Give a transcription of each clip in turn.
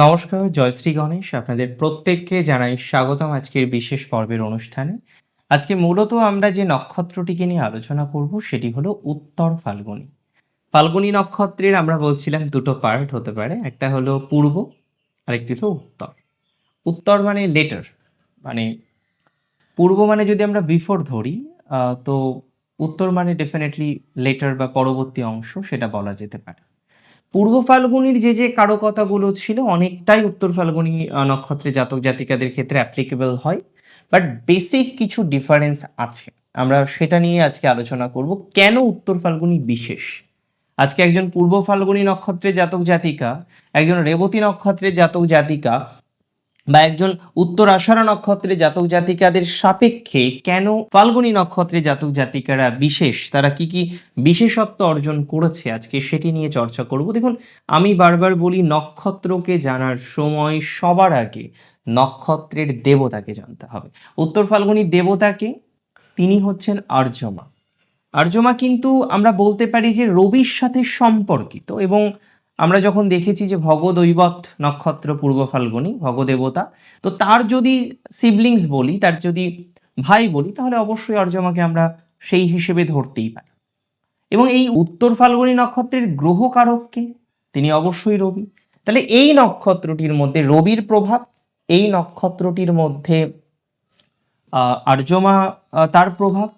নমস্কার জয়শ্রী গণেশ। আপনাদের প্রত্যেককে জানাই স্বাগতম আজকের বিশেষ পর্বের অনুষ্ঠানে। আজকে মূলত আমরা যে নক্ষত্রটিকে নিয়ে আলোচনা করব, সেটি হলো উত্তর ফাল্গুনি। ফাল্গুনি নক্ষত্রের আমরা বলছিলাম দুটো পার্ট হতে পারে। একটা হলো পূর্ব, আরেকটি হলো উত্তর। উত্তর মানে লেটার মানে পূর্ব মানে যদি আমরা বিফোর ধরি তো উত্তর মানে ডেফিনেটলি লেটার বা পরবর্তী অংশ, সেটা বলা যেতে পারে। পূর্ব ফাল্গুনির যে যে কারকতাগুলো ছিল, অনেকটাই উত্তর ফাল্গুনি নক্ষত্রের নক্ষত্রে জাতক জাতিকাদের ক্ষেত্রে অ্যাপ্লিকেবল হয়। বাট বেসিক কিছু ডিফারেন্স আছে। আমরা সেটা নিয়ে আজকে আলোচনা করব, কেন উত্তর ফাল্গুনি বিশেষ? আজকে একজন পূর্ব ফাল্গুনি নক্ষত্রের জাতক জাতিকা, একজন রেবতী নক্ষত্রের জাতক জাতিকা বা একজন উত্তর আষাঢ় নক্ষত্রের জাতক জাতিকাদের সাপেক্ষে কেন ফাল্গুনী নক্ষত্রে জাতক জাতিকারা বিশেষ? তারা কি কি বিশেষত্ব অর্জন করেছে? আজকে সেটি নিয়ে চর্চা করব। দেখুন, আমি বারবার বলি নক্ষত্রকে জানার সময় সবার আগে নক্ষত্রের দেবতাকে জানতে হবে। উত্তর ফাল্গুনী দেবতাকে তিনি হচ্ছেন আর্যমা। আর্যমা কিন্তু আমরা বলতে পারি যে রবির সাথে সম্পর্কিত এবং আমরা যখন দেখেছি যে ভগদৈবত নক্ষত্র পূর্ব ফাল্গুনী, ভগদেবতা, তো তার যদি সিবলিংস বলি, তার যদি ভাই বলি, তাহলে অবশ্যই অর্জমাকে আমরা সেই হিসেবে ধরতেই পারি। এবং এই উত্তর ফাল্গুনী নক্ষত্রের গ্রহ কারককে তিনি অবশ্যই রবি। তাহলে এই নক্ষত্রটির মধ্যে রবির প্রভাব, এই নক্ষত্রটির মধ্যে আর্যমা তার প্রভাব,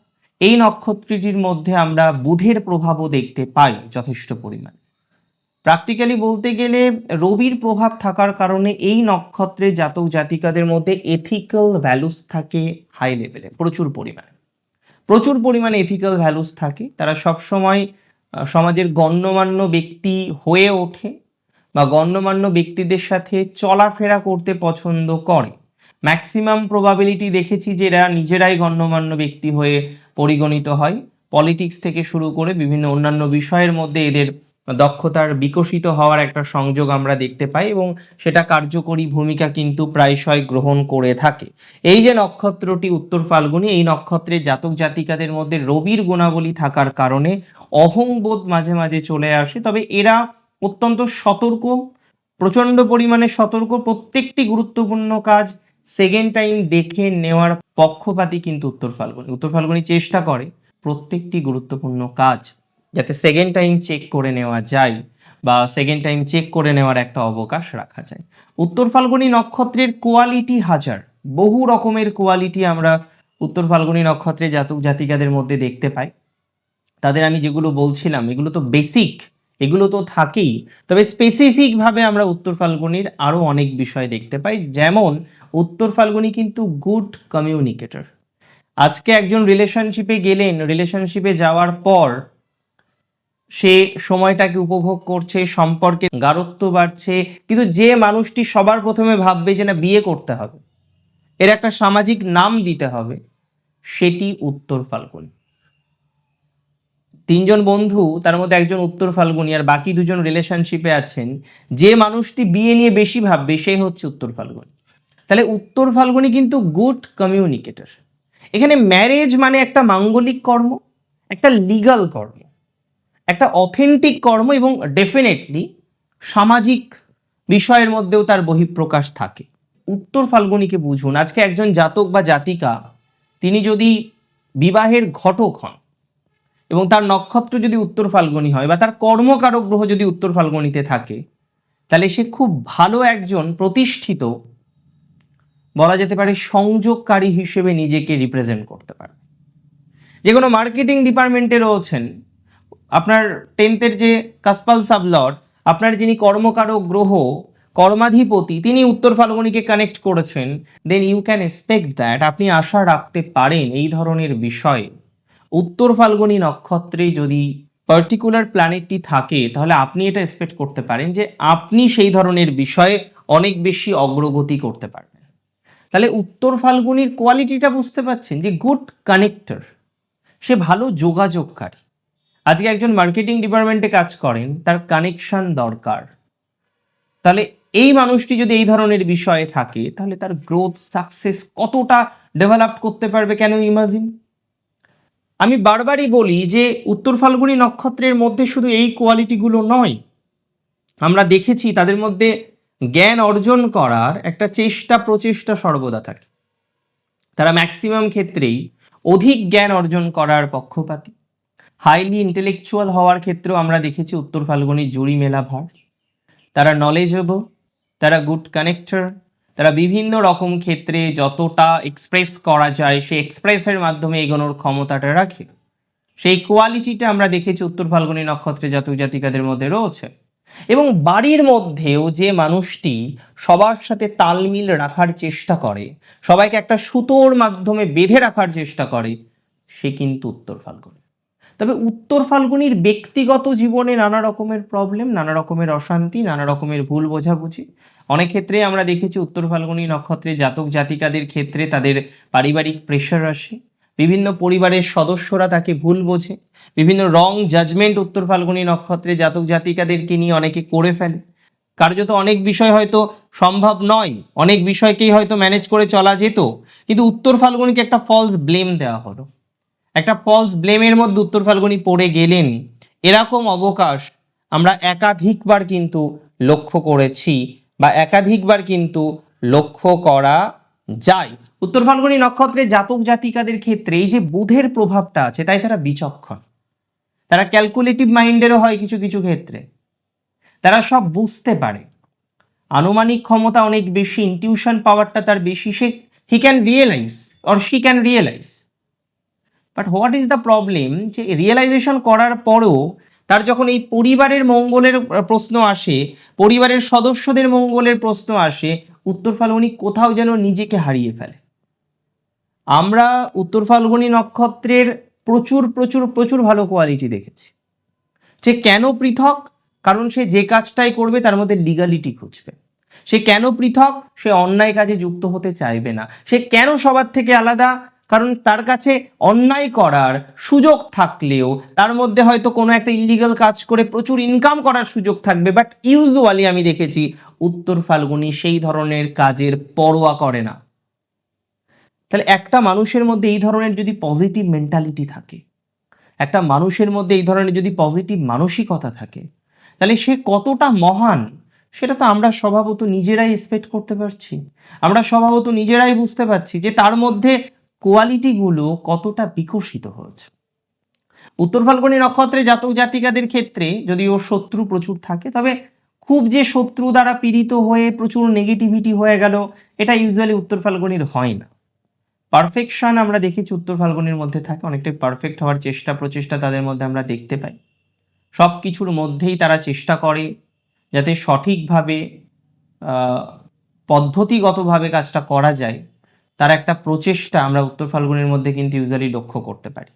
এই নক্ষত্রটির মধ্যে আমরা বুধের প্রভাবও দেখতে পাই যথেষ্ট পরিমাণ। প্র্যাকটিক্যালি বলতে গেলে রবির প্রভাব থাকার কারণে এই নক্ষত্রের জাতক জাতিকাদের মধ্যে এথিক্যাল ভ্যালুস থাকে হাই লেভেলে প্রচুর পরিমাণে। প্রচুর পরিমাণে এথিক্যাল ভ্যালুস থাকে। তারা সবসময় সমাজের গণ্যমান্য ব্যক্তি হয়ে ওঠে বা গণ্যমান্য ব্যক্তিদের সাথে চলাফেরা করতে পছন্দ করে। ম্যাক্সিমাম প্রবাবিলিটি দেখেছি যে এরা নিজেরাই গণ্যমান্য ব্যক্তি হয়ে পরিগণিত হয়। পলিটিক্স থেকে শুরু করে বিভিন্ন অন্যান্য বিষয়ের মধ্যে এদের দক্ষতার বিকশিত হওয়ার একটা সংযোগ আমরা দেখতে পাই এবং সেটা কার্যকরী ভূমিকা কিন্তু প্রায়শই গ্রহণ করে থাকে। এই যে নক্ষত্রটি উত্তর ফাল্গুনি, এই নক্ষত্রের জাতক জাতিকাদের মধ্যে রবির গুণাবলী থাকার কারণে অহংবোধ মাঝে মাঝে চলে আসে, তবে এরা অত্যন্ত সতর্ক প্রচণ্ড পরিমাণে সতর্ক। প্রত্যেকটি গুরুত্বপূর্ণ কাজ সেকেন্ড টাইম দেখে নেওয়ার পক্ষপাতী কিন্তু উত্তর ফাল্গুনি। উত্তর ফাল্গুনি চেষ্টা করে প্রত্যেকটি গুরুত্বপূর্ণ কাজ। যাতে সেকেন্ড টাইম চেক করে নেওয়া যায় বা সেকেন্ড টাইম চেক করে নেওয়ার একটা অবকাশ রাখা যায়। উত্তর ফাল্গুনি নক্ষত্রের কোয়ালিটি হাজার। বহু রকমের কোয়ালিটি আমরা উত্তর ফাল্গুনি নক্ষত্রে জাতক জাতিকাদের মধ্যে দেখতে পাই। তাদের আমি যেগুলো বলছিলাম, এগুলো তো বেসিক এগুলো তো থাকেই। তবে স্পেসিফিক ভাবে আমরা উত্তর ফাল্গুনির আরও অনেক বিষয় দেখতে পাই। যেমন, উত্তর ফাল্গুনি কিন্তু গুড কমিউনিকেটর আজকে একজন রিলেশনশিপে গেলেন রিলেশনশিপে যাওয়ার পর সে সময়টাকে উপভোগ করছে, সম্পর্কে গাঢ়ত্ব বাড়ছে, কিন্তু যে মানুষটি সবার প্রথমে ভাববে যে না, বিয়ে করতে হবে, এর একটা সামাজিক নাম দিতে হবে, সেটি উত্তর ফাল্গুনি। তিনজন বন্ধু, তার মধ্যে একজন উত্তর ফাল্গুনি আর বাকি দুজন রিলেশনশিপে আছেন, যে মানুষটি বিয়ে নিয়ে বেশি ভাববে, সে হচ্ছে উত্তর ফাল্গুনি। তাহলে উত্তর ফাল্গুনি কিন্তু গুড কমিউনিকেটর এখানে ম্যারেজ মানে একটা মাঙ্গলিক কর্ম, একটা লিগাল কর্ম। একটা অথেন্টিক কর্ম এবং ডেফিনেটলি সামাজিক বিষয়ের মধ্যেও তার বহিঃপ্রকাশ থাকে। উত্তর ফাল্গুনিকে বুঝুন, আজকে একজন জাতক বা জাতিকা, তিনি যদি বিবাহের ঘটক হন এবং তার নক্ষত্র যদি উত্তর ফাল্গুনি হয় বা তার কর্মকারক গ্রহ যদি উত্তর ফাল্গুনিতে থাকে, তাহলে সে খুব ভালো একজন প্রতিষ্ঠিত, বলা যেতে পারে সংযোগকারী হিসেবে নিজেকে রিপ্রেজেন্ট করতে পারে যে কোনো মার্কেটিং ডিপার্টমেন্টে রয়েছেন আপনার টেন্থের যে কাসপাল সাবলট, আপনার যিনি কর্মকারক গ্রহ, কর্মাধিপতি, তিনি উত্তর ফাল্গুনিকে কানেক্ট করেছেন then you can expect that আপনি আশা রাখতে পারেন এই ধরনের বিষয়ে। উত্তর ফাল্গুনি নক্ষত্রে যদি পার্টিকুলার প্ল্যানেটটি থাকে, তাহলে আপনি এটা এক্সপেক্ট করতে পারেন যে আপনি সেই ধরনের বিষয়ে অনেক বেশি অগ্রগতি করতে পারবেন। তাহলে উত্তর ফাল্গুনির কোয়ালিটিটা বুঝতে পারছেন যে গুড কানেক্টর সে ভালো যোগাযোগকারী। আজকে একজন মার্কেটিং ডিপার্টমেন্টে কাজ করেন, তার কানেকশন দরকার। তাহলে এই মানুষটি যদি এই ধরনের বিষয়ে থাকে, তাহলে তার গ্রোথ সাকসেস কতটা ডেভেলপ করতে পারবে কেন ইমাজিন আমি বারবারই বলি যে, উত্তর ফাল্গুনী নক্ষত্রের মধ্যে শুধু এই কোয়ালিটিগুলো নয়। আমরা দেখেছি তাদের মধ্যে জ্ঞান অর্জন করার একটা চেষ্টা, প্রচেষ্টা সর্বদা থাকে। তারা ম্যাক্সিমাম ক্ষেত্রেই অধিক জ্ঞান অর্জন করার পক্ষপাতী। হাইলি ইন্টেলেকচুয়াল হওয়ার ক্ষেত্রেও আমরা দেখেছি উত্তর ফাল্গুনি জুড়ি মেলা ভার তারা নলেজেবল তারা গুড কানেক্টর তারা বিভিন্ন রকম ক্ষেত্রে যতটা এক্সপ্রেস করা যায় সেই এক্সপ্রেসের মাধ্যমে এগোনোর ক্ষমতাটা রাখে। সেই কোয়ালিটিটা আমরা দেখেছি উত্তর ফাল্গুনী নক্ষত্রে জাতক জাতিকাদের মধ্যে রয়েছে। এবং বাড়ির মধ্যেও যে মানুষটি সবার সাথে তালমিল রাখার চেষ্টা করে, সবাইকে একটা সুতোর মাধ্যমে বেঁধে রাখার চেষ্টা করে, সে কিন্তু উত্তর ফাল্গুনী। তবে উত্তর ফাল্গুনির ব্যক্তিগত জীবনে নানা রকমের প্রবলেম নানা রকমের অশান্তি, নানা রকমের ভুল বোঝাবুঝি। অনেক ক্ষেত্রে আমরা দেখেছি উত্তর ফাল্গুনি নক্ষত্রে জাতক জাতিকাদের ক্ষেত্রে তাদের পারিবারিক প্রেশার আসে। বিভিন্ন পরিবারের সদস্যরা তাকে ভুল বোঝে। বিভিন্ন রং জাজমেন্ট উত্তর ফাল্গুনি নক্ষত্রে জাতক জাতিকাদেরকে নিয়ে অনেকে করে ফেলে। কার্যত অনেক বিষয় হয়তো সম্ভব নয়, অনেক বিষয়কেই হয়তো ম্যানেজ করে চলা যেত, কিন্তু উত্তর ফাল্গুনিকে একটা ফলস ব্লেম দেওয়া হলো। একটা ফলস ব্লেমের মধ্যে উত্তর ফাল্গুনি পড়ে গেলেন। এরকম অবকাশ আমরা একাধিকবার কিন্তু লক্ষ্য করেছি বা একাধিকবার কিন্তু লক্ষ্য করা যায়। উত্তর ফাল্গুনি নক্ষত্রে জাতক জাতিকাদের ক্ষেত্রে এই যে বুধের প্রভাবটা আছে, তাই তারা বিচক্ষণ। তারা ক্যালকুলেটিভ মাইন্ডেরও হয় কিছু কিছু ক্ষেত্রে। তারা সব বুঝতে পারে। আনুমানিক ক্ষমতা অনেক বেশি ইনটিউশন পাওয়ারটা তার বেশি। সে he can realise or she can realise but what is the problem যে রিয়েলাইজেশন করার পরও তার যখন এই পরিবারের মঙ্গলের প্রশ্ন আসে, পরিবারের সদস্যদের মঙ্গলের প্রশ্ন আসে, উত্তর ফাল্গুনি কোথাও যেন নিজেকে হারিয়ে ফেলে। আমরা উত্তর ফাল্গুনি নক্ষত্রের প্রচুর প্রচুর প্রচুর ভালো কোয়ালিটি দেখেছি। সে কেন পৃথক? কারণ সে যে কাজটাই করবে তার মধ্যে লিগালিটি খুঁজবে। সে কেন পৃথক? সে অন্যায় কাজে যুক্ত হতে চাইবে না। সে কেন সবার থেকে আলাদা? কারণ তার কাছে অন্যায় করার সুযোগ থাকলেও তার মধ্যে হয়তো কোনো একটা ইলিগাল কাজ করে প্রচুর ইনকাম করার সুযোগ থাকবে বাট ইউজুয়ালি আমি দেখেছি উত্তর ফাল্গুনি সেই ধরনের কাজের পরোয়া করে না। তাহলে একটা মানুষের মধ্যে এই ধরনের যদি পজিটিভ মেন্টালিটি থাকে, একটা মানুষের মধ্যে এই ধরনের যদি পজিটিভ মানসিকতা থাকে, তাহলে সে কতটা মহান, সেটা তো আমরা স্বভাবত নিজেরাই এক্সপেক্ট করতে পারছি। আমরা স্বভাবত নিজেরাই বুঝতে পারছি যে তার মধ্যে কোয়ালিটিগুলো কতটা বিকশিত হয়েছে? উত্তর ফাল্গুনী নক্ষত্রে জাতক জাতিকাদের ক্ষেত্রে যদি ওর শত্রু প্রচুর থাকে, তবে খুব যে শত্রু দ্বারা পীড়িত হয়ে প্রচুর নেগেটিভিটি হয়ে গেল, এটা ইউজুয়ালি উত্তর ফাল্গুনির হয় না। পারফেকশন আমরা দেখেছি উত্তর ফাল্গুনির মধ্যে থাকে, অনেকটাই পারফেক্ট হওয়ার চেষ্টা প্রচেষ্টা তাদের মধ্যে আমরা দেখতে পাই। সব কিছুর মধ্যেই তারা চেষ্টা করে যাতে সঠিকভাবে পদ্ধতিগতভাবে কাজটা করা যায়। তার একটা প্রচেষ্টা আমরা উত্তর ফাল্গুনের মধ্যে কিন্তু ইউজুয়ালি লক্ষ্য করতে পারি।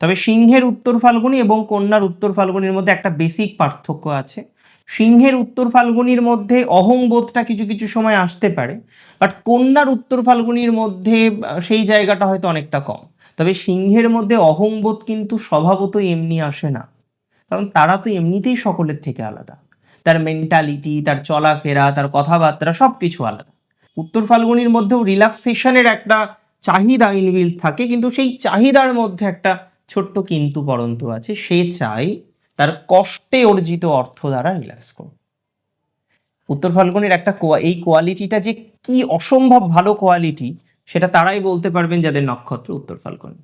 তবে সিংহের উত্তর ফাল্গুনি এবং কন্যার উত্তর ফাল্গুনির মধ্যে একটা বেসিক পার্থক্য আছে। সিংহের উত্তর ফাল্গুনির মধ্যে অহংবোধটা কিছু কিছু সময় আসতে পারে বাট কন্যার উত্তর ফাল্গুনির মধ্যে সেই জায়গাটা হয়তো অনেকটা কম। তবে সিংহের মধ্যে অহংবোধ কিন্তু স্বভাবত এমনি আসে না। কারণ তারা তো এমনিতেই সকলের থেকে আলাদা। তার মেন্টালিটি তার চলাফেরা, তার কথাবার্তা সব কিছু আলাদা। উত্তর ফাল্গুনির মধ্যেও রিল্যাক্সেশনের একটা চাহিদা ইনবিল থাকে, কিন্তু সেই চাহিদার মধ্যে একটা ছোট্ট কিন্তু পরন্তু আছে, সে চাই তার কষ্টে অর্জিত অর্থ দ্বারা রিল্যাক্স করুন উত্তর ফাল্গুনের একটা এই কোয়ালিটিটা যে কি অসম্ভব ভালো কোয়ালিটি সেটা তারাই বলতে পারবেন যাদের নক্ষত্র উত্তর ফাল্গুন।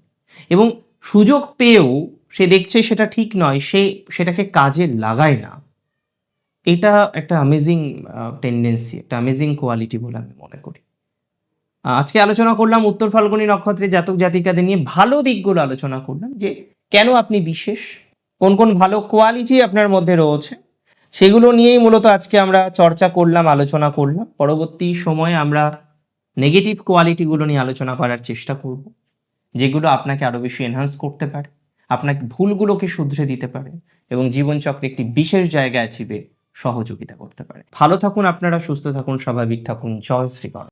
এবং সুযোগ পেয়েও সে দেখছে সেটা ঠিক নয়, সে, সেটাকে কাজে লাগায় না। এটা একটা অ্যামেজিং টেন্ডেন্সি একটা অ্যামেজিং কোয়ালিটি বলে আমি মনে করি। আজকে আলোচনা করলাম উত্তর ফাল্গুনী নক্ষত্রে জাতক জাতিকাদের নিয়ে। ভালো দিকগুলো আলোচনা করলাম যে কেন আপনি বিশেষ? কোন কোন ভালো কোয়ালিটি আপনার মধ্যে রয়েছে? সেগুলো নিয়েই মূলত আজকে আমরা চর্চা করলাম, আলোচনা করলাম। পরবর্তী সময়ে আমরা নেগেটিভ কোয়ালিটিগুলো নিয়ে আলোচনা করার চেষ্টা করব, যেগুলো আপনাকে আরও বেশি এনহান্স করতে পারে, আপনাকে ভুলগুলোকে শুধরে দিতে পারে এবং জীবনচক্রে একটি বিশেষ জায়গায় চিবে সহযোগিতা করতে পারে। ভালো থাকুন আপনারা সুস্থ থাকুন স্বাভাবিক থাকুন। জয় শ্রীকর